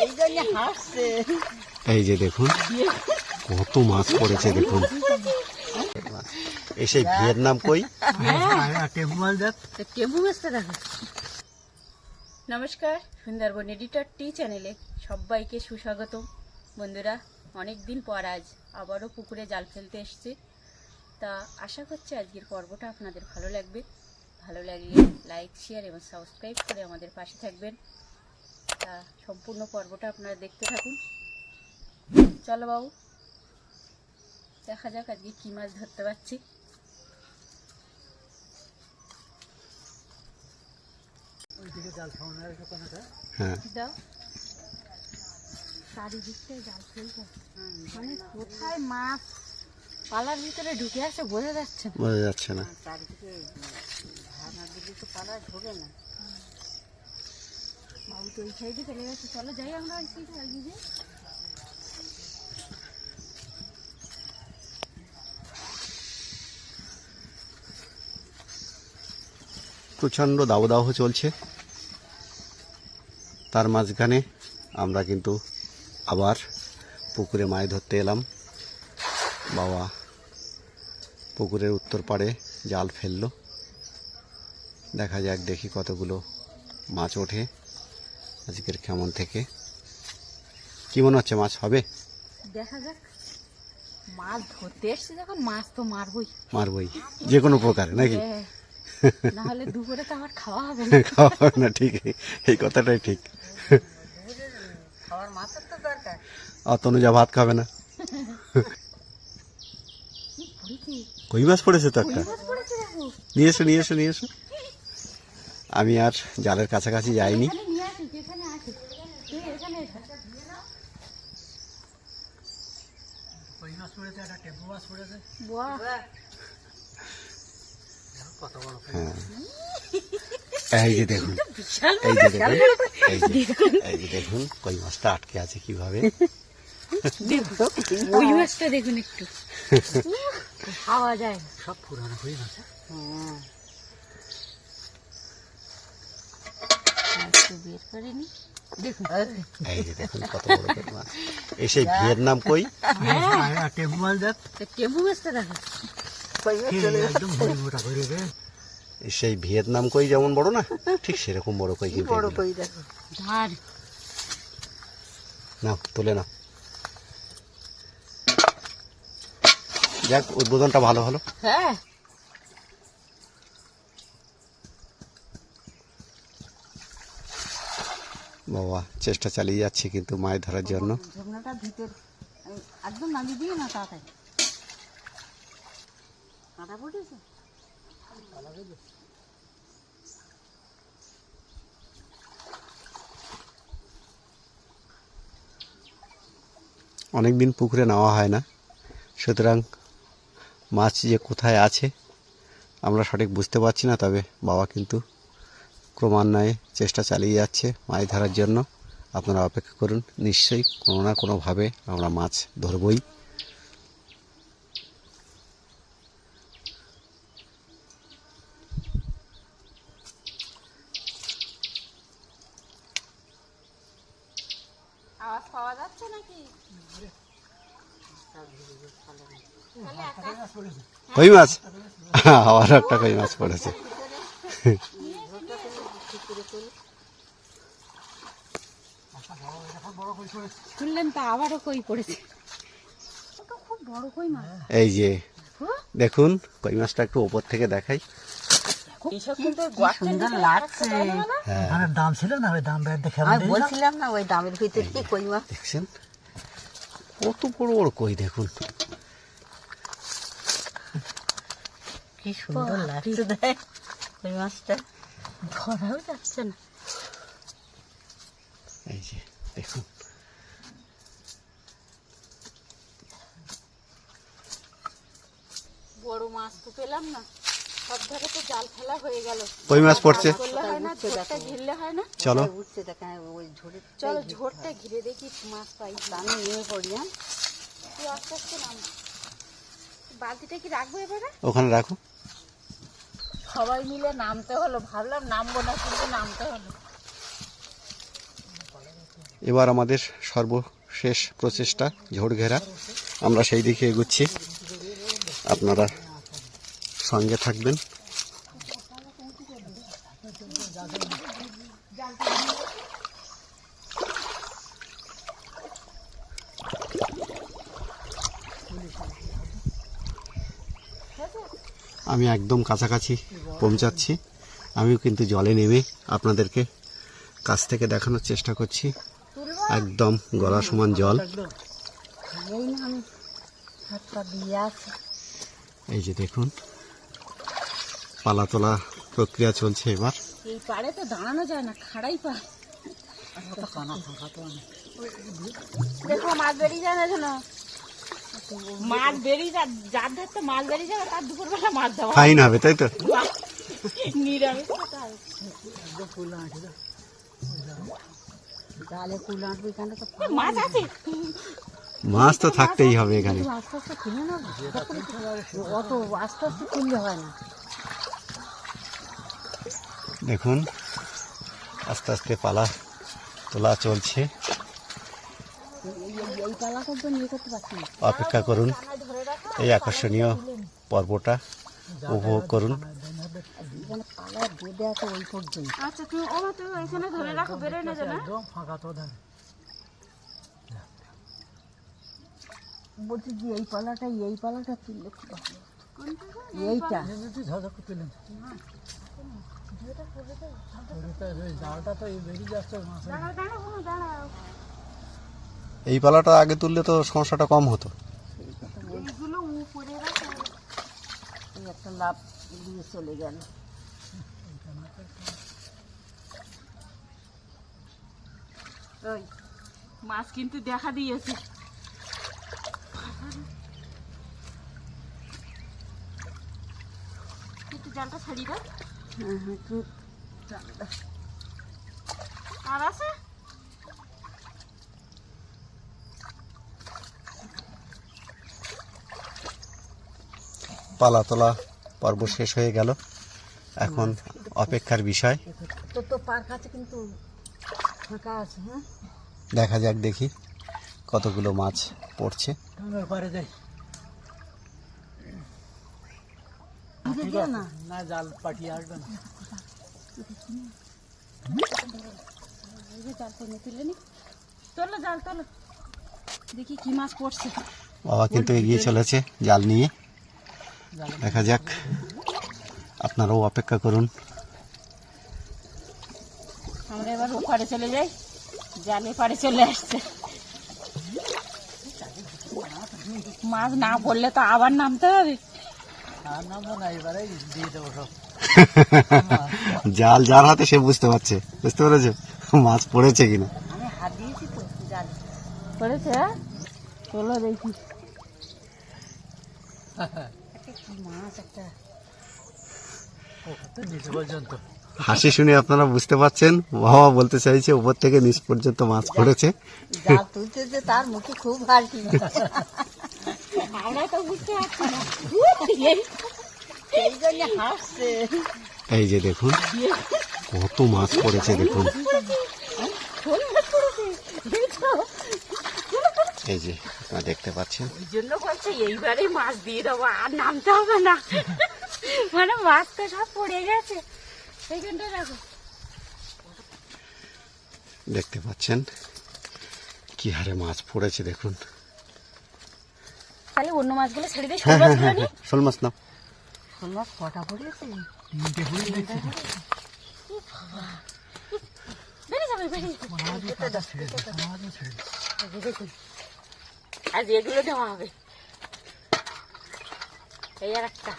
এই হাসছে। এই যে দেখুন কত মাছ পড়েছে দেখুন। এই সেই ভিয়েতনাম কই? দেখো। নমস্কার সুন্দরবন এডিটর টি চ্যানেলে সবাইকে সুস্বাগত বন্ধুরা অনেক দিন পর আজ আবারও পুকুরে জাল ফেলতে এসেছি। তা আশা করছি আজকের পর্বটা আপনাদের ভালো লাগবে। ভালো লাগলে লাইক শেয়ার এবং সাবস্ক্রাইব করে আমাদের পাশে থাকবেন। তা সম্পূর্ণ পর্বটা আপনারা দেখতে থাকুন। চলো বাবু দেখা যাক আজকে কী মাছ ধরতে পারছি। হ্যাঁ। দাও। চারিদিকটাই জাল মানে কোথায় মাছ? পালার ভিতরে ঢুকে আছে বোঝা যাচ্ছে না। বোঝা যাচ্ছে না। চারিদিকে তো পালা ঢোকে না। তো ওই সাইডে চলে চলো যাই আমরা ওই সাইডে যাই প্রচণ্ড দাবদাহ চলছে। তার মাঝখানে আমরা কিন্তু আবার পুকুরে মাছ ধরতে এলাম। বাবা পুকুরের উত্তর পাড়ে জাল ফেলল। দেখা যাক দেখি কতগুলো মাছ ওঠে। আজকের কেমন থেকে? কি মনে হচ্ছে মাছ হবে? দেখা যাক। মাছ ধরতে এসছে যখন মাছ তো মারবই। মারবই। যে কোনো প্রকার নাকি? হ্যাঁ। না হলে দুপুরে তো আমার খাওয়া হবে না। খাওয়া হবে না ঠিক। এই কথাটাই ঠিক। খাওয়ার মাছের তো দরকার। আর তনুজা ভাত খাবে না। কই মাছ পড়েছে তো একটা? নিয়ে এসো নিয়ে এসো নিয়ে এসো। আমি আর জালের কাছাকাছি যাইনি। এখানে আসিস তুই এখানে। হ্যাঁ। এই যে দেখুন এই যে দেখুন এই যে দেখুন কই মাছটা আটকে আছে কীভাবে? ওই মাছটা দেখুন একটু। খাওয়া যায় সব পুরানো হয়ে গেছে হ্যাঁ। মাছটা বের করে এই যে দেখুন কত বড় মাছ এই সেই ভিয়েতনাম কই? টেম্পু মাছ দেখ। তো মাছটা দেখো। একদম ভরি মোটা করে রে এই সেই ভিয়েতনাম কই যেমন বড় না ঠিক সেরকম বড় কই কিন্তু এগুলো। দেখো। ধার। নাও তুলে নাও। যাক উদ্বোধনটা ভালো হলো। হ্যাঁ। বাবা চেষ্টা চালিয়ে যাচ্ছে কিন্তু মাছ ধরার জন্য। ঝর্ণাটা ভিতর একদম নামিয়ে দিয়ে না তাড়াতাড়ি? কাঁটা পড়েছে? অনেক দিন পুকুরে নেওয়া হয় না। সুতরাং মাছ যে কোথায় আছে আমরা সঠিক বুঝতে পারছি না তবে বাবা কিন্তু ক্রমান্বয়ে চেষ্টা চালিয়ে যাচ্ছে মাছ ধরার জন্য। আপনারা অপেক্ষা করুন নিশ্চয়ই কোনো না কোনোভাবে আমরা মাছ ধরবই। আওয়াজ পাওয়া যাচ্ছে নাকি? কই মাছ? আবার একটা কই মাছ পড়েছে। শুনলেন তো আবারও কই পড়েছে? খুব বড় কই মাছ। এই যে দেখুন কই মাছটা একটু ওপর থেকে দেখাই। সুন্দর লাগছে। হ্যাঁ। দাম ছিল না ওই দাম দেখে বলছিলাম না ওই দামের ভিতরে কি কই মাছ। দেখছেন? কত বড় বড় কই দেখুন। কি সুন্দর লাগছে দেখ। কই মাছটা। ধরাও যাচ্ছে না এই যে দেখুন বড় মাছ তো পেলাম না। সব ধারে তো জাল ফেলা হয়ে গেল। কই মাছ পড়ছে? হয় ঘিরলে হয় না? চলো। উঠছে দেখা ওই ঝোরে চলো ঝোরটা ঘিরে দেখি মাছ পাই। আমি নেমে পড়ি হ্যাঁ। তুই আস্তে আস্তে নাম। বালতিটা কি রাখব এবারে? ওখানে রাখো। সবাই মিলে নামতে হলো, ভাবলাম নামবো না, কিন্তু নামতে হলো। এবার আমাদের সর্বশেষ প্রচেষ্টা ঝোড় ঘেরা আমরা সেই দিকে এগুচ্ছি। আপনারা সঙ্গে থাকবেন। আমি একদম কাছাকাছি পৌঁছাচ্ছি। আমিও কিন্তু জলে নেমে আপনাদেরকে কাছ থেকে দেখানোর চেষ্টা করছি। একদম গলা সমান জল। এই যে দেখুন পালা তোলা প্রক্রিয়া চলছে এবার। এই পাড়ে তো দাঁড়ানো যায় না খাড়াই পা দেখো মাছ বেরিয়ে যায় না মাছ বেরিয়ে যা যার ধরতে মাছ বেরিয়ে যাবে তার দুপুরবেলা মাছ দেওয়া ফাইন হবে তাই তো? মাছ তো থাকতেই হবে এখানে। দেখুন, আস্তে আস্তে পালা তোলা চলছে। অপেক্ষা করুন, এই আকর্ষণীয় পর্বটা উপভোগ করুন। বেঁধে আছে ওই পর্যন্ত। আচ্ছা তুমি ও তুমি এখানে ধরে রাখো বেরোয় না যেন একদম ফাঁকা তো ধারে বলছি যে এই পালাটা এই পালাটা তুললে খুব ভালো। এইটা। জালটা তো এই বেরিয়ে যাচ্ছে এই পালাটা আগে তুললে তো সমস্যাটা কম হতো। একটা লাভ দিয়ে চলে গেল। ওই মাছ কিন্তু দেখা দিয়েছে। একটু জালটা ছাড়িয়ে দাও। হ্যাঁ হ্যাঁ আর আছে? পালা তোলা পর্ব শেষ হয়ে গেল। এখন অপেক্ষার বিষয়। তো তো পার কাছে কিন্তু হ্যাঁ? দেখা যাক দেখি কতগুলো মাছ পড়ছে। না? না জাল পাঠিয়ে আসবে না। জাল টেনে তুলে নি। তোলো জাল তোলো। দেখি কি মাছ পড়ছে। বাবা কিন্তু এগিয়ে চলেছে জাল নিয়ে। দেখা যাক। আপনারাও অপেক্ষা করুন। আমরা এবার ওপারে চলে যাই। জালে পারে চলে আসছে। মাছ না পড়লে তো আবার নামতে হবে। আর নামবো না এবারে দিয়ে জাল যার হাতে সে বুঝতে পারছে। বুঝতে পেরেছ? মাছ পড়েছে কিনা? আমি হাত দিয়েছি জাল। পড়েছে? চলো দেখি। মাছ একটা পর্যন্ত। হাসি শুনে আপনারা বুঝতে পারছেন। বাবা বলতে চাইছে উপর থেকে নিচ পর্যন্ত মাছ পড়েছে তার মুখে খুব হাসি। আমরা তো বুঝতে পারছি এই যে দেখুন কত মাছ পড়েছে দেখুন। এই যে আপনারা দেখতে পাচ্ছেন। ওই জন্য বলছে এইবারে মাছ দিয়ে দেবো আর নামতে হবে না। মানে মাছ তো সব পড়ে গেছে। দেখতে পাচ্ছেন কি হারে মাছ পড়েছে দেখুন। তাহলে অন্য মাছগুলো ছেড়ে দিয়ে হ্যাঁ শোল হ্যাঁ হ্যাঁ হ্যাঁ, শোল মাছ নাও। শোল মাছ কটা পড়েছে? তিনটে পড়ে দেখছি। বেরিয়ে যাবে বেরিয়ে যাবে। আমাদের ছেড়ে দিচ্ছে আমাদের ছেড়ে দিচ্ছে আজ এগুলো দেওয়া হবে। এই আর একটা।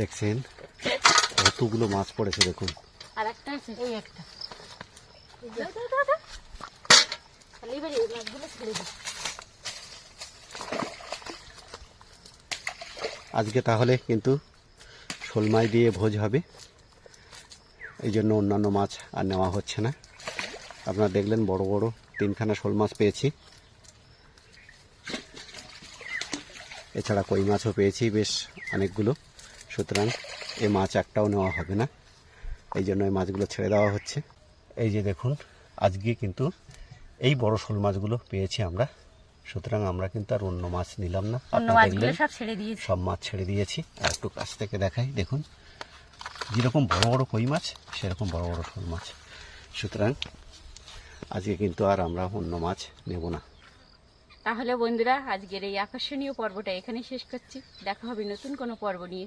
দেখছেন? কতগুলো মাছ পড়েছে দেখুন। আর একটা। আছে এই একটা আজকে তাহলে কিন্তু শোল মাছ দিয়ে ভোজ হবে। এই জন্য অন্যান্য মাছ আর নেওয়া হচ্ছে না। আপনারা দেখলেন বড় বড় তিনখানা শোল মাছ পেয়েছি। এছাড়া কই মাছও পেয়েছি বেশ অনেকগুলো। সুতরাং এই মাছ একটাও নেওয়া হবে না। এই জন্য এই মাছগুলো ছেড়ে দেওয়া হচ্ছে। এই যে দেখুন আজকে কিন্তু এই বড় শোল মাছগুলো পেয়েছি আমরা। সুতরাং আমরা কিন্তু আর অন্য মাছ নিলাম না। সব ছেড়ে দিয়েছি। সব মাছ ছেড়ে দিয়েছি। আর একটু কাছ থেকে দেখাই দেখুন। যেরকম বড় বড় কই মাছ সেরকম বড় বড় শোল মাছ। সুতরাং আজকে কিন্তু আর আমরা অন্য মাছ নেব না। তাহলে বন্ধুরা আজকের এই আকর্ষণীয় পর্বটা এখানে শেষ করছি। দেখা হবে নতুন কোনো পর্ব নিয়ে।